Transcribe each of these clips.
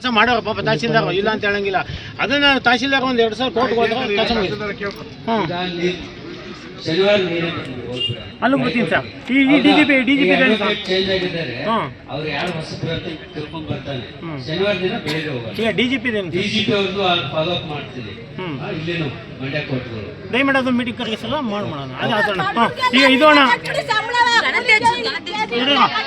ಕೆಲಸ ಮಾಡೋರು ಪಾಪ ತಹಸೀಲ್ದಾರ್ ಇಲ್ಲ ಅಂತ ಹೇಳಂಗಿಲ್ಲ. ಅದನ್ನ ತಹಸೀಲ್ದಾರ್ ಒಂದ್ ಎರಡು ಸಾವಿರ ಕೋಟಿ ಹೋದ್ರೆ ಕೆಲಸ. ಅಲ್ಲೂ ಬರ್ತೀನಿ ಸರ್. ಈ ಈ D G P D G P ಈಗ ಡಿ ಜಿ ಪಿ ದಯಮಾಡಿ ಅದು ಮೀಟಿಂಗ್ ಕರೆಸಲ್ಲ ಮಾಡಿ ಮಾಡೋಣ ಅದು ಆತೋಣ ಹಾಂ ಈಗ ಇದೋಣ ಅಣ್ಣ ಇರು. ಇದೆ, ಘನತ್ಯಾಜ್ಯಕ್ಕೆ ಇದು ಮುಗ್ಸಿ ಇದು ಮುಗಿಸ್ಬಿಡಿ ಇದು. ಈ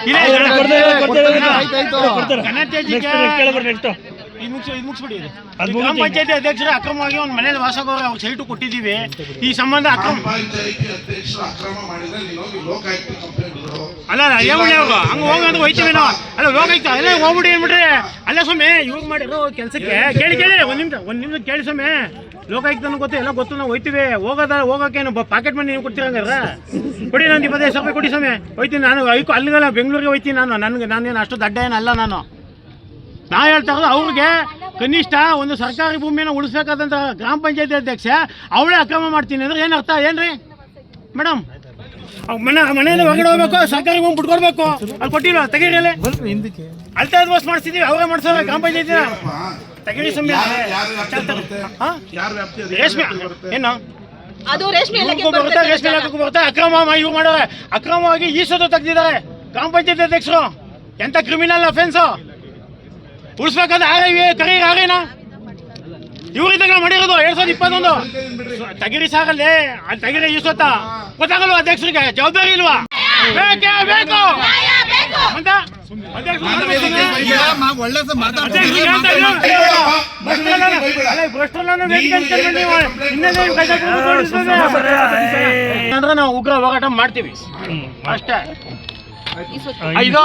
ಗ್ರಾಮ ಪಂಚಾಯತಿ ಅಧ್ಯಕ್ಷರು ಅಕ್ರಮವಾಗಿ ಒಂದು ಮನೇಲಿ ವಾಸಗೋರು ಅವ್ರ ಸೈಟು ಕೊಟ್ಟಿದ್ದೀವಿ. ಈ ಸಂಬಂಧ ಅಕ್ರಮ ಅಲ್ಲ ಅಲ್ಲ ಏಮಣ್ಣ ಹೋಗು ಹೋಯ್ತೀವಿ ನಾವು ಅಲ್ಲ ಲೋಕಾಯುಕ್ತ ಅಲ್ಲೇ ಹೋಗ್ಬಿಡಿ ಬಿಡ್ರಿ ಅಲ್ಲೇ ಸ್ವಾಮಿ ಇವಾಗ ಮಾಡಿರೋ ಕೆಲಸಕ್ಕೆ ಕೇಳಿ ಕೇಳಿ ಒಂದು ನಿಮಿಷ ಒಂದು ನಿಮಿಷ ಕೇಳಿ ಸ್ವಾಮಿ. ಲೋಕಾಯುಕ್ತನೂ ಗೊತ್ತು, ಎಲ್ಲ ಗೊತ್ತು, ನಾವು ಹೋಯ್ತೀವಿ. ಹೋಗೋದ ಹೋಗೋಕೇನು ಪಾಕೆಟ್ ಮನಿ ನೀವು ಕೊಡ್ತೀರಂಗಾರ ಕೊಡಿ ನಾನು ಇಪ್ಪತ್ತೈದು ಸಾವಿರ ಕೊಡಿ ಸ್ವಾಮಿ. ಹೋಯ್ತೀನಿ ನಾನು, ಐಕು ಅಲ್ಲಿಗಲ್ಲ, ಬೆಂಗಳೂರಿಗೆ ಹೋಯ್ತೀನಿ ನಾನು. ನನಗೆ, ನಾನೇನು ಅಷ್ಟು ದಡ್ಡ ಏನಲ್ಲ ನಾನು. ನಾ ಹೇಳ್ತಾ ಇರೋದು ಅವ್ರಿಗೆ ಕನಿಷ್ಠ ಒಂದು ಸರ್ಕಾರಿ ಭೂಮಿಯನ್ನು ಉಳಿಸ್ಬೇಕಾದಂಥ ಗ್ರಾಮ ಪಂಚಾಯತಿ ಅಧ್ಯಕ್ಷ, ಅವಳೇ ಅಕ್ರಮ ಮಾಡ್ತೀನಿ ಅಂದ್ರೆ ಏನು ಅರ್ಥ? ಏನ್ರಿ? ಮೇಡಮ್ ಮನೆ ಮನೆಯಲ್ಲಿ ಹೊರಗಡೆ ಹೋಗ್ಬೇಕು, ಸರ್ಕಾರಿ ಭೂಮಿ ಬಿಟ್ಕೊಡ್ಬೇಕು ಅಲ್ಲಿ ಕೊಟ್ಟಿಲ್ಲ ತೆಗೀರಿ ಅಲ್ಲಿ. ಅಲ್ತಾ ಬಸ್ ಮಾಡಿಸ್ತಿದೀವಿ ಅವರೇ ಮಾಡ್ಸೋರ ಗ್ರಾಮ ಪಂಚಾಯತಿ ತೆಗೀರಿ ಸುಮ್ಮನೆ ಯಾರು ಯಾರು ವ್ಯಾಪ್ತಿ ಬರುತ್ತೆ? ಯಾರು ವ್ಯಾಪ್ತಿ ಅದು? ರೇಷ್ಮೆ. ಏನು? ಅದು ರೇಷ್ಮೆ ಇಲಾಖೆ ಬರುತ್ತೆ? ರೇಷ್ಮೆ ಇಲಾಖೆಗೂ ಬರುತ್ತೆ? ಅಕ್ರಮ ಇವ್ರು ಮಾಡೋರೆ. ಅಕ್ರಮವಾಗಿ ಈ ಸೋದು ತೆಗ್ದಿದ್ದಾರೆ. ಗ್ರಾಮ ಪಂಚಾಯತ್ ಅಧ್ಯಕ್ಷರು. ಎಂತ ಕ್ರಿಮಿನಲ್ ಅಫೆನ್ಸ್ ಉಳಿಸ್ಬೇಕಾದ್ರೆ ಆರೇ ಕರೀರಿ ಆರೇನಾ ಇವ್ರಿದ್ದಾಗ ಮಾಡಿರೋದು ಎರಡ್ ಸಾವಿರದ ಇಪ್ಪತ್ತೊಂದು. ತಗಿರಿ ಸಾಗಲ್ಲೇ. ಅಲ್ಲಿ ತಗಿರಿ ಈ ಸೊತ್ತ. ಗೊತ್ತಾಗಲ್ವಾ ಅಧ್ಯಕ್ಷರಿಗೆ? ಜವಾಬ್ದಾರಿ ಇಲ್ವಾ? ಬೇಕೇ ಬೇಕು. ಮತ್ತೆ ನೀವು ಉಗ್ರ ಹೋಗಾಟ ಮಾಡ್ತೀವಿ. ಅಷ್ಟೇ. ಐದು.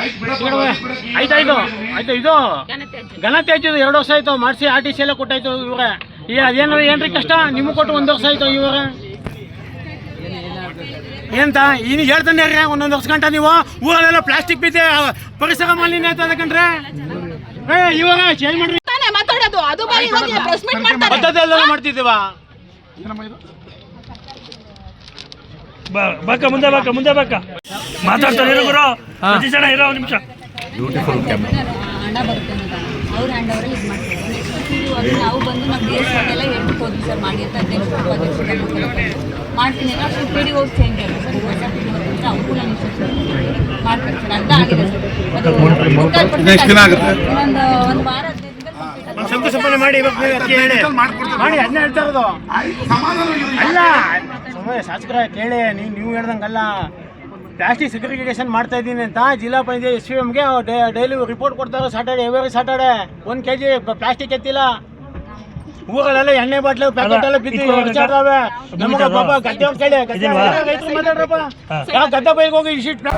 ಆಯ್ತು ಬಿಡಪ್ಪ, ಬಿಡುವೆ. ಬಿಡಕ್ಕೆ ಆಯ್ತು ಇದು ಘನತ್ಯಾಜ್ಯದ ಎರಡು ವರ್ಷ ಆಯ್ತು. ಮಾಡಿಸಿ ಆರ್ ಟಿ ಸಿ ಎಲ್ಲ ಕೊಟ್ಟಾಯ್ತು ಇವ್ರೆ. ಈ ಅದೇನು ಏನ್ರಿ ಕಷ್ಟ? ನಿಮಗೆ ಕೊಟ್ಟು ಒಂದು ವರ್ಷ ಆಯ್ತು ಇವ್ರೆ. ಎಂತ ಇನ್ನು ಹೇಳ್ತಾನೆ ರೀ ಒಂದೊಂದು ವರ್ಷ ಗಂಟೆ ನೀವು. ಊರಲ್ಲೆಲ್ಲ ಪ್ಲಾಸ್ಟಿಕ್ ಬಿದ್ದೆ ಪರಿಸರ ಮಾಲಿನ್ಯ ಆಯ್ತದ ಕಣ್ರೆ ಏ ಇವಾಗ ಚೇಂಜ್ ಮಾಡ್ರಿ. ತಾನೇ ಮಾತಾಡೋದು. ಅದು ಬಾರಿ ಹೋಗಿ ಪ್ರೆಸ್ ಮಾಡ್ತಾರೆ. ಪದ್ಧತಿ ಎಲ್ಲ ಮಾಡ್ತಿದ್ದೀವ? ಬಾಕ ಮುಂದೆ ಬಾಕ ಮುಂದೆ ಬಾಕ. ಮಾತಾಡ್ತಾರೆ ಇರು ಗುರು. ಸತೀಶ್ ಜನ ಇರೋ ನಿಮಿಷ. ಹಣ ಬರುತ್ತೆ ಅವ್ರ ಹ್ಯಾಂಡ್ ಅವರೇ ಇದು ಮಾಡ್ತಾರೆ. ನೆಕ್ಸ್ಟ್ ಪಿ ಅದು ನಾವು ಬಂದು ನಮ್ಮ ಡಿ ಹೋದ್ವಿ ಸರ್ ಮಾಡಿ ಅಂತ ಅಧ್ಯಕ್ಷರು ಉಪಾಧ್ಯಕ್ಷರು ಮಾಡ್ತೀನಿ ಅಂತ ಅಷ್ಟು ಪಿ ಡಿ ಹೋಗಿ ಚೇಂಜ್ ಆಗಿದೆ ಸರ್ ಹೊಸ ಪಿ ಡಿ ಹೋಗಿ ಅವ್ರಿಗೂ ನಾನು ಮಾಡ್ತಾರೆ ಸರ್. ಅರ್ಧ ಆಗಿದೆ ಸರ್. ಅದು percent ಒಂದು ವಾರ complete ಮಾಡಿ ಮಾಡಿ ಅದನ್ನ ಹೇಳ್ತಾ ಇರೋದು. ಅಲ್ಲ ಸಮಯ ಶಾಸಕರ ಕೇಳಿ ನೀವು ನೀವು ಹೇಳ್ದಂಗಲ್ಲ. ಪ್ಲಾಸ್ಟಿಕ್ ಸೆಗ್ರಿಗೇಷನ್ ಮಾಡ್ತಾ ಇದ್ದೀನಿ ಅಂತ ಜಿಲ್ಲಾ ಪಂಚಾಯತ್ ಎಸ್ ಪಿ ಎಮ್ಗೆ ಡೈಲಿ ರಿಪೋರ್ಟ್ ಕೊಡ್ತಾರೆ ಸ್ಯಾಟರ್ಡೆ ಎವ್ರಿ ಸ್ಯಾಟರ್ಡೆ ಒಂದು ಕೆ ಜಿ ಪ್ಲಾಸ್ಟಿಕ್ ಎತ್ತಿಲ್ಲ. ಊರಲ್ಲೆಲ್ಲ ಎಣ್ಣೆ ಬಾಟ್ಲು ಪ್ಯಾಕೆಟ್ ಎಲ್ಲ ಬಿದ್ದು ಹೊಡ್ಸಾಡ್ತಾವೆ. ನಮಗೆ. ಪಾಪ ಗದ್ದೆ ಕೇಳಿ ಗದ್ದೆ ಮಾತಾಡ್ರಪ್ಪ. ಯಾವ ಗದ್ದೆ ಬೈಗೆ ಹೋಗಿ ಇಷ್ಟು